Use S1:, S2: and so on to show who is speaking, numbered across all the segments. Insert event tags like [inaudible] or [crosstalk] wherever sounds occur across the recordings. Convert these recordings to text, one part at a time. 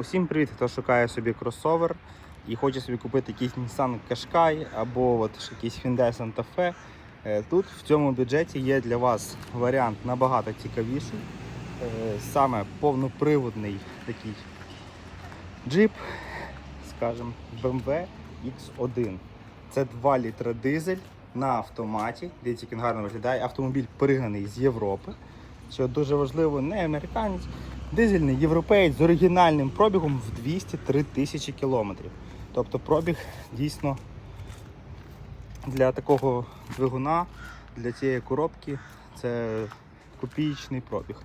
S1: Усім привіт, хто шукає собі кросовер і хоче собі купити якийсь Nissan Qashqai або от якийсь Hyundai Santa Fe. Е, Тут в цьому бюджеті є для вас варіант набагато цікавіший. Е, Саме повноприводний такий джип, скажімо, BMW X1. Це 2 літра дизель на автоматі. Дивіться, як він гарно виглядає. Автомобіль пригнаний з Європи. Що дуже важливо, не американець, дизельний європеєць з оригінальним пробігом в 203 тисячі кілометрів. Тобто пробіг дійсно для такого двигуна, для цієї коробки це копієчний пробіг.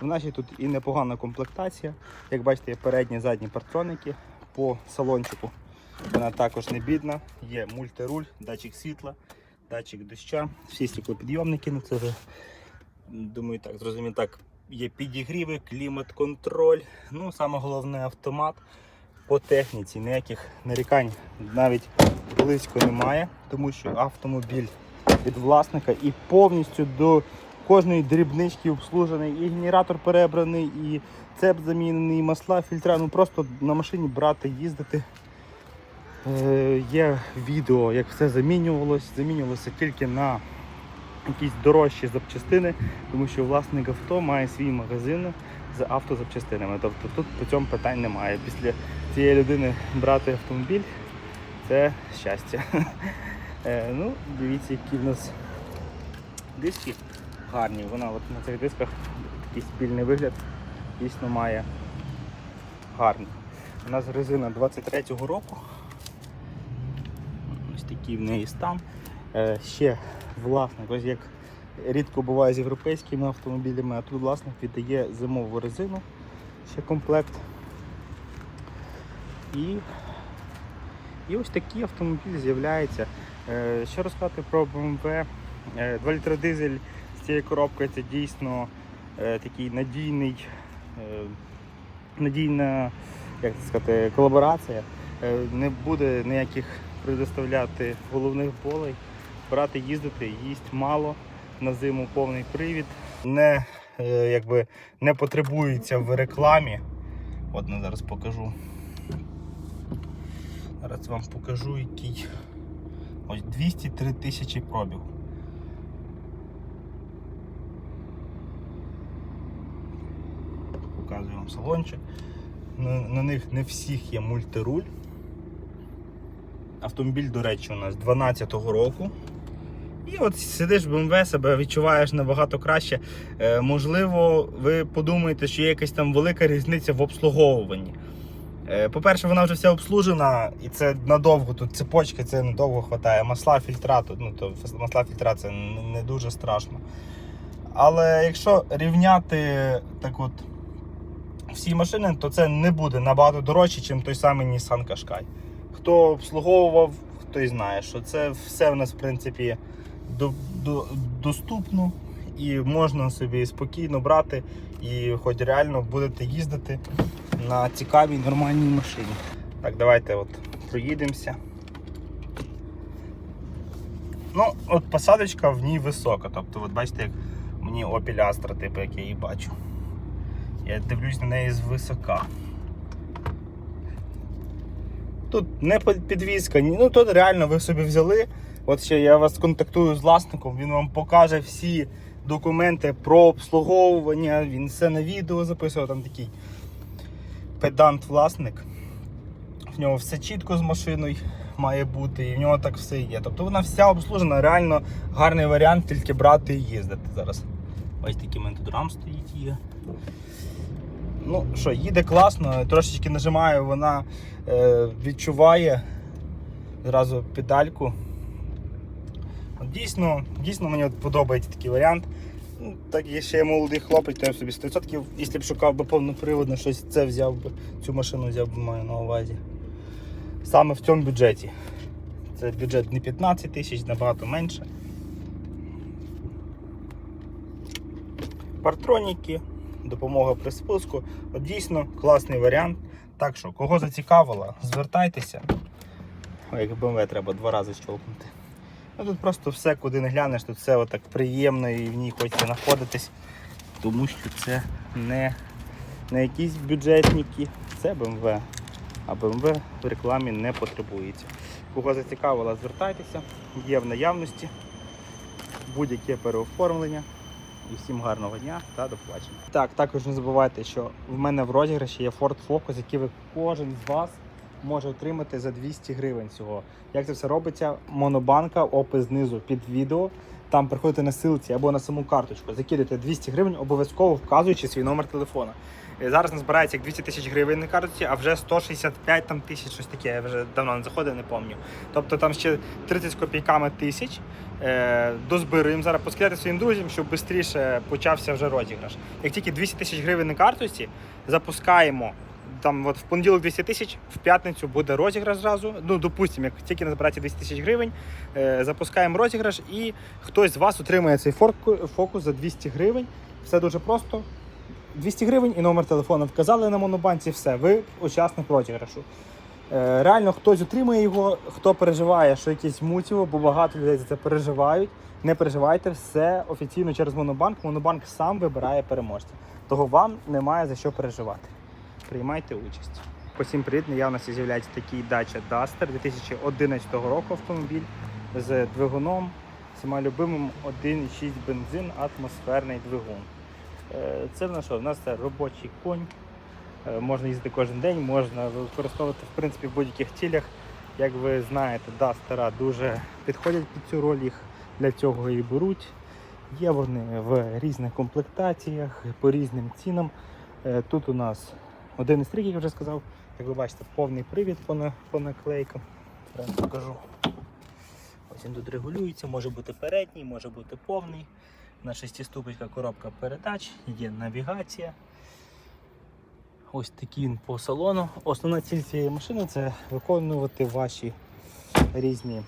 S1: В нашій тут і непогана комплектація. Як бачите, є передні і задні партроники по салончику. Вона також не бідна. Є мультируль, датчик світла, датчик доща, всі стеклопідйомники. Ну це вже, думаю, так, зрозуміло, так. Є підігріви, клімат-контроль. Ну, саме головне автомат по техніці. Ніяких нарікань навіть близько немає, тому що автомобіль від власника і повністю до кожної дрібнички обслужений, і генератор перебраний, і цеп замінений, і масла, фільтра. Ну просто на машині брати, їздити. Е, є відео, як все замінювалось. Замінювалося тільки на якісь дорожчі запчастини, тому що власник авто має свій магазин з автозапчастинами. Тобто тут по цьому питань немає. Після цієї людини брати автомобіль це щастя. [laughs] Е, ну, дивіться, які в нас диски гарні. Вона от на цих дисках такий спільний вигляд дійсно має гарний. У нас резина 23-го року. Ось такий в неї стан. Е, ще власник, ось як рідко буває з європейськими автомобілями, а тут власник віддає зимову резину, ще комплект. І, і ось такий автомобіль з'являється. Е, Що розказати про BMW? Е, 2 літра дизель з цією коробкою це дійсно е, такий надійний, е, надійна як це сказати, колаборація. Не буде ніяких предоставляти головних болей. Брати, їздити, їсть мало, на зиму повний привід. Не, е, якби, не потребується в рекламі. От я зараз покажу. Зараз вам покажу який. Ось 203 тисячі пробіг. Показую вам салончик. На, на них не всіх є мультируль. Автомобіль, до речі, у нас 12-го року. І от сидиш в BMW, себе відчуваєш набагато краще. Е, можливо, ви подумаєте, що є якась там велика різниця в обслуговуванні. Е, по-перше, вона вже вся обслужена, і це надовго. Тут цепочки це надовго хватає. Масла фільтра, ну, то масла фільтра це не дуже страшно. Але якщо рівняти так от всі машини, то це не буде набагато дорожче, ніж той самий Nissan Qashqai. Хто обслуговував, той знає, що це все в нас в принципі до, до, доступно і можна собі спокійно брати і хоч реально будете їздити на цікавій нормальній машині. Так, давайте от проїдемося. Ну, от посадочка в ній висока. Тобто, от бачите, як мені Opel Astra, типу, як я її бачу. Я дивлюсь на неї з висока. Тут не підвізка. Ну тут реально ви собі взяли. От ще я вас контактую з власником, він вам покаже всі документи про обслуговування, він все на відео записував, там такий педант-власник. В нього все чітко з машиною має бути, і в нього так все є. Тобто вона вся обслужена, реально гарний варіант тільки брати і їздити зараз. Ось такий в мене тут рам стоїть є. Ну що, їде класно, трошечки нажимаю, вона е, відчуває зразу педальку. Дійсно, дійсно мені подобається такий варіант. Ну, так як ще є молодий хлопець, то я собі 100%, якщо б шукав би повноприводне щось, це взяв би, цю машину взяв би маю на увазі. Саме в цьому бюджеті. Це бюджет не 15 тисяч, набагато менше. Партроніки, допомога при спуску. От дійсно класний варіант. Так що, кого зацікавило, звертайтеся. Ой, як BMW треба два рази щолкнути. Ну, тут просто все, куди не глянеш, тут все отак приємно і в ній хочеться знаходитись, тому що це не не якісь бюджетники. Це BMW. А BMW в рекламі не потребується. Кого зацікавило, звертайтеся, є в наявності будь-яке переоформлення. І всім гарного дня та до побачення. Так, також не забувайте, що в мене в розіграші є Ford Focus, який ви кожен з вас може отримати за 200 гривень всього. Як це все робиться? Монобанка, опис знизу під відео. Там приходите на силці або на саму карточку, закидайте 200 гривень, обов'язково вказуючи свій номер телефона. Е, Зараз назбирається як 200 тисяч гривень на картці, а вже 165 там, тисяч, щось таке. Я вже давно не заходив, не пам'ятаю. Тобто там ще 30 з копійками тисяч. Е, дозбируємо зараз поскидати своїм друзям, щоб швидше почався вже розіграш. Як тільки 200 тисяч гривень на карточці, запускаємо. Там от в понеділок 200 тисяч, в п'ятницю буде розіграш зразу. Ну, допустимо, як тільки назбирається 200 тисяч гривень, е, запускаємо розіграш, і хтось з вас отримає цей фокус за 200 гривень. Все дуже просто. 200 гривень і номер телефону вказали на монобанці, все, ви учасник розіграшу. Е, Реально хтось отримує його, хто переживає, що якесь мутіво, бо багато людей за це переживають. Не переживайте, все офіційно через Монобанк. Монобанк сам вибирає переможця. Того вам немає за що переживати. Приймайте участь. Посім привіт, в наявності з'являється такий Dacia Duster 2011 року автомобіль з двигуном, всіма любимим 1,6 бензин, атмосферний двигун. Е, Це в нас що? У нас це робочий конь. Е, Можна їздити кожен день, можна використовувати в принципі в будь-яких цілях. Як ви знаєте, Дастера дуже підходять під цю роль, їх для цього і беруть. Є вони в різних комплектаціях, по різним цінам. Е, Тут у нас один із трик, як я вже сказав. Як ви бачите, повний привід по, по наклейкам. Зараз покажу. Ось він тут регулюється, може бути передній, може бути повний. На шестиступочка коробка передач, є навігація. Ось такий він по салону. Основна ціль цієї машини це виконувати ваші різні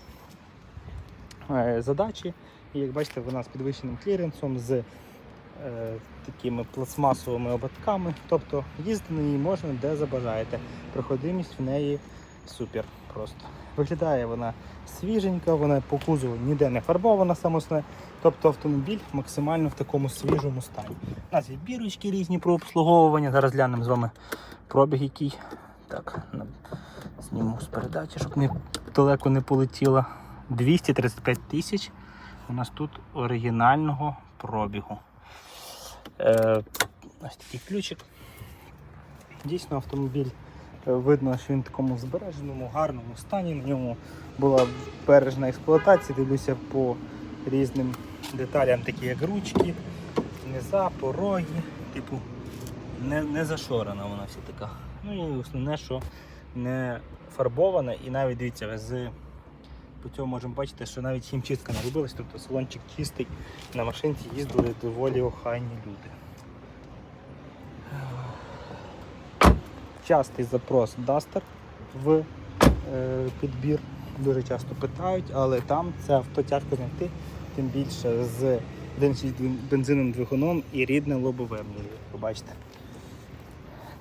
S1: е, задачі. І як бачите, вона з підвищеним кліренсом, з такими пластмасовими ободками. Тобто їздити на ній можна де забажаєте. Проходимість в неї супер просто. Виглядає вона свіженька, вона по кузову ніде не фарбована самосне. Тобто автомобіль максимально в такому свіжому стані. У нас є бірочки різні про обслуговування. Зараз глянемо з вами пробіг який. Так, зніму з передачі, щоб не далеко не полетіло. 235 тисяч у нас тут оригінального пробігу. Е, ось такий ключик. Дійсно, автомобіль е, видно, що він в такому збереженому, гарному стані. На ньому була бережна експлуатація. Дивлюся по різним деталям, такі як ручки, низа, пороги, типу, не, не зашорена вона вся така. Ну і основне, що не фарбована, і навіть дивіться, з по цьому можемо бачити, що навіть хімчистка не робилась, тобто салончик чистий, на машинці їздили доволі охайні люди. Частий запрос Duster в е, підбір. Дуже часто питають, але там це авто тяжко знайти, тим більше з 1.6 бензином двигуном і рідне лобове. як Ви бачите.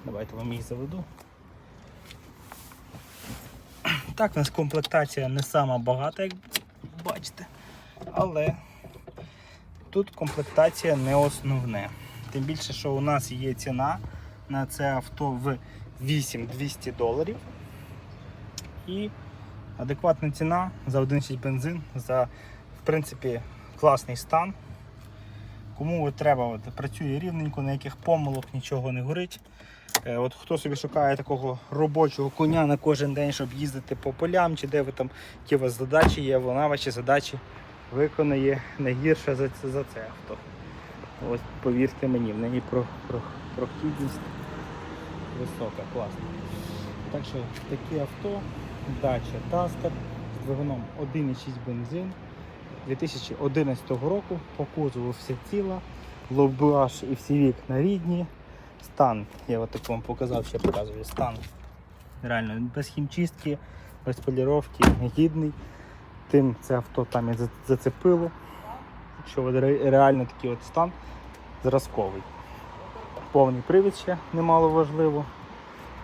S1: Давайте вам їх заведу. Так, у нас комплектація не сама багата, як бачите. Але тут комплектація не основне. Тим більше, що у нас є ціна на це авто в 8200 доларів. І адекватна ціна за 1,6 бензин, за в принципі класний стан. Кому треба, працює рівненько, ніяких помилок, нічого не горить. Е, От хто собі шукає такого робочого коня на кожен день, щоб їздити по полям, чи де ви там які у вас задачі є, вона ваші задачі виконає не за, це- за це авто. Ось повірте мені, в неї про, про, висока, класна. Так що такі авто, дача Duster з двигуном 1,6 бензин 2011 року, по кузову все ціло, лобаш і всі вікна рідні. Стан, я от так вам показав, ще показую стан. Реально без хімчистки, без поліровки, гідний. Тим це авто там і зацепило. Що реально такий от стан зразковий. Повний привід ще немало важливо.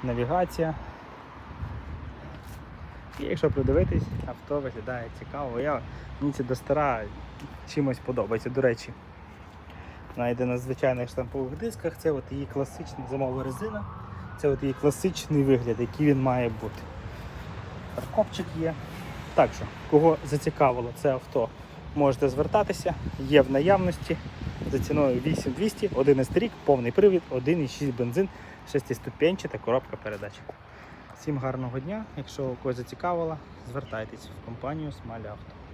S1: Навігація. І якщо придивитись, авто виглядає цікаво. Я, мені ці достера чимось подобається. До речі, Вона на звичайних штампових дисках. Це от її класична зимова резина. Це от її класичний вигляд, який він має бути. Паркопчик є. Так що, кого зацікавило це авто, можете звертатися. Є в наявності за ціною 8200, 11 рік, повний привід, 1,6 бензин, 6-ступенчата коробка передач. Всім гарного дня. Якщо когось зацікавило, звертайтесь в компанію Смаля Авто.